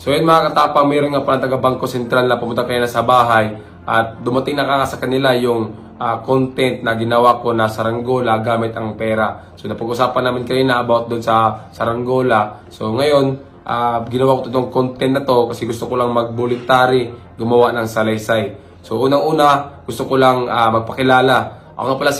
So yun mga katapang, mayroon nga pala taga Bangko Sentral na pumunta kayo na sa bahay at dumating na nga sa kanila yung ah, content na ginawa ko na saranggola gamit ang pera. So napag-usapan namin kanina about doon sa saranggola. So ngayon, ah, ginawa ko itong content na to kasi gusto ko lang mag-voluntary gumawa ng salaysay. So unang-una, gusto ko lang ah, magpakilala. Ako nga pala si